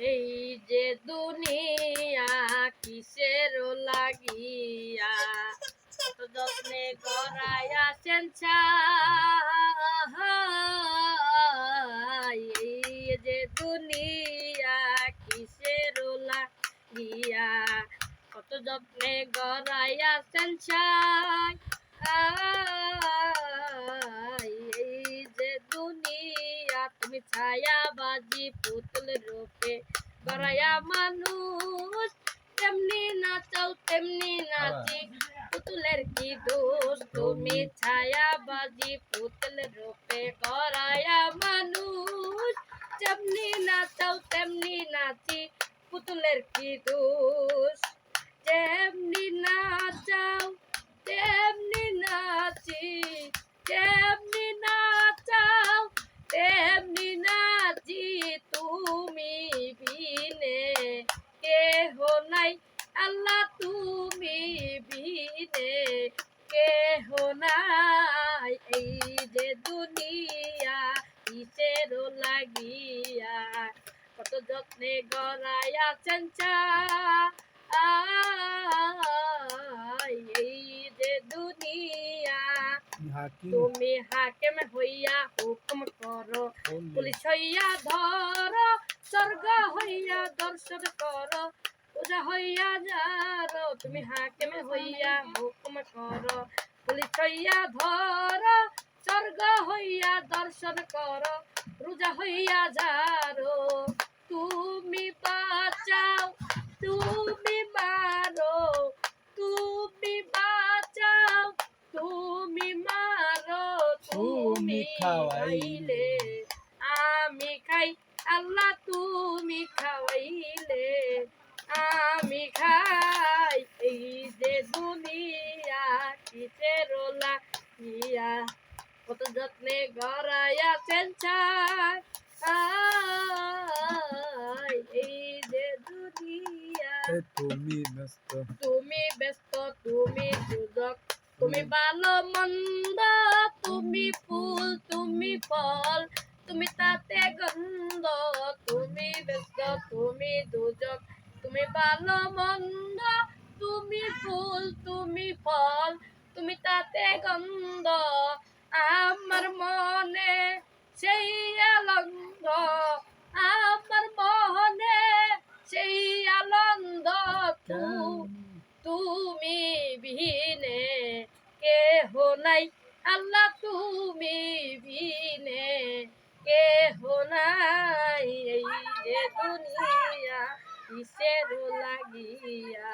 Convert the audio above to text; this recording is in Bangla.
এই যে দুনিয়া কিসের লাগিয়া? যত্নে গড়াইয়াছেন ছাই। এই যে দুনিয়া কিসের লাগিয়া? কত যত্নে গড়াইয়াছেন ছাই। তুমি ছায়া বাজি পুতুল রূপে। গড়াইয়া মানুষ, তেমনি নাচাও, তেমনি নাচি। পুতুলের কি দোষ? তুমি ছায়া বাজি পুতুল রূপে। গড়াইয়া মানুষ তেমনি নাচাও, তেমনি নাচি। পুতুলের কি দোষ? যেমনি নাচাও আল্লাহ তুমি বিনে কেহ নাই। এই যে দুনিয়া কিসের লাগিয়া কত যত্নে গড়াইয়াছেন চা এই যে দুনিয়া তুমি হাকেম হইয়া হুকুম করো। পুলিশ হইয়া ধর স্বর্গ হইয়া দর্শন কর। পূজা হইয়া যার তুমি হাকেম হইয়া হুকুম কর পুলিশ হইয়া ধর স্বর্গ হইয়া দর্শন কর রোজা হইয়া যারো। তুমি বাঁচাও তুমি মারো তুমি বাঁচাও তুমি মারো তুমি খাওয়াইলে। আমি খাই আল্লাহ তুমি খাওয়াইলে কিসের লাগিয়া কত যত্নে গড়াইয়াছেন ছাই। এই যে দুনিয়া। তুমি ব্যস্ত। তুমি ব্যস্ত তুমি দুদক। তুমি ভালো মন্দ তুমি ফুল তুমি ফল। তুমি তাতে গন্ধ তুমি ব্যস্ত তুমি দুজক তুমি ভালো মন্দ তুমি ফুল, তুমি ফল, তুমি তাতে গন্ধ। আমার মনে সেই আনন্দ, আমার মনে সেই আনন্দ। তুমি বিহীনে, কেহ নাই। আল্লাহ, তুমি বিনে কেহ নাই। এই যে দুনিয়া, কিসের লাগিয়া?